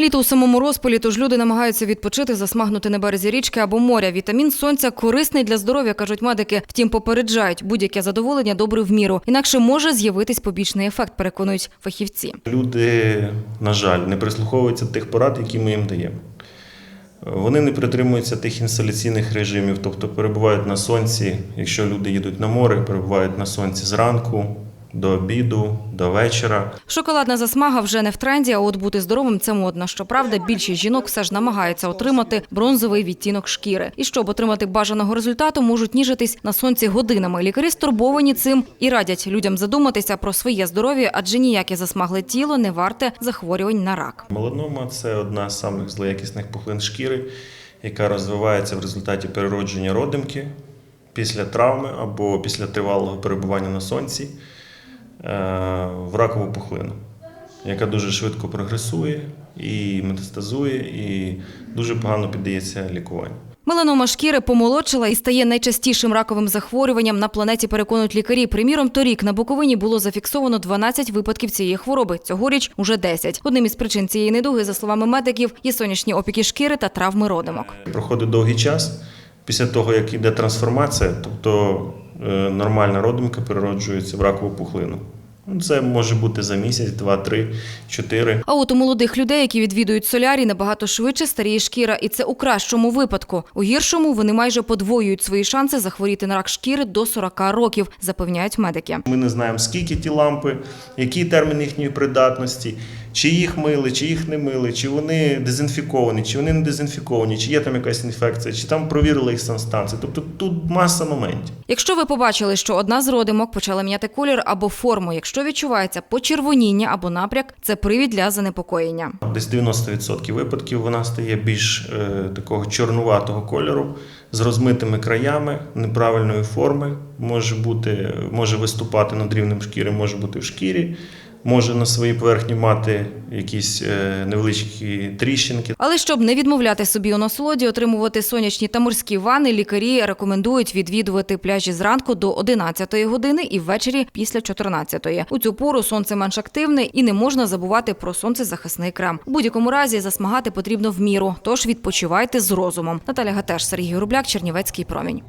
Літо у самому розпалі, тож люди намагаються відпочити, засмагнути на березі річки або моря. Вітамін сонця корисний для здоров'я, кажуть медики. Втім, попереджають, будь-яке задоволення добре в міру. Інакше може з'явитись побічний ефект, переконують фахівці. Люди, на жаль, не прислуховуються тих порад, які ми їм даємо. Вони не притримуються тих інсталяційних режимів, тобто перебувають на сонці, якщо люди їдуть на море, перебувають на сонці зранку, до обіду, до вечора. Шоколадна засмага вже не в тренді, а от бути здоровим це модно. Щоправда, більшість жінок все ж намагаються отримати бронзовий відтінок шкіри. І щоб отримати бажаного результату, можуть ніжитись на сонці годинами. Лікарі стурбовані цим і радять людям задуматися про своє здоров'я, адже ніяке засмагле тіло не варте захворювань на рак. Меланома це одна з самих злоякісних пухлин шкіри, яка розвивається в результаті переродження родимки після травми або після тривалого перебування на сонці в ракову пухлину, яка дуже швидко прогресує і метастазує, і дуже погано піддається лікуванню. Меланома шкіри помолодшила і стає найчастішим раковим захворюванням на планеті, переконують лікарі. Приміром, торік на Буковині було зафіксовано 12 випадків цієї хвороби. Цьогоріч уже 10. Одним із причин цієї недуги, за словами медиків, є сонячні опіки шкіри та травми родимок. Проходить довгий час після того, як йде трансформація, тобто е, нормальна родимка перероджується в ракову пухлину. Ну, Це може бути за місяць, два, три, чотири. А от у молодих людей, які відвідують солярій, набагато швидше старіє шкіра, і це у кращому випадку. У гіршому вони майже подвоюють свої шанси захворіти на рак шкіри до 40 років, запевняють медики. Ми не знаємо, скільки ті лампи, який термін їхньої придатності, чи їх мили, чи їх не мили, чи вони дезінфіковані, чи вони не дезінфіковані, чи є там якась інфекція, чи там провірили їх санстанції. Тобто тут маса моментів. Якщо ви побачили, що одна з родимок почала міняти колір або форму, якщо відчувається почервоніння або напряк, це привід для занепокоєння. Десь 90% випадків вона стає більш е, такого чорнуватого кольору з розмитими краями, неправильної форми, може бути, може виступати над рівнем шкіри, може бути в шкірі, може на своїй поверхні мати якісь е, невеличкі тріщинки. Але щоб не відмовляти собі у насолоді, отримувати сонячні та морські ванни, лікарі рекомендують відвідувати пляжі зранку до 11 години і ввечері після 14. У цю пору сонце менш активне і не можна забувати про сонцезахисний крем. У будь-якому разі засмагати потрібно в міру, тож відпочивайте з розумом. Наталя Гатеш, Сергій Рубляк, Чернівецький промінь.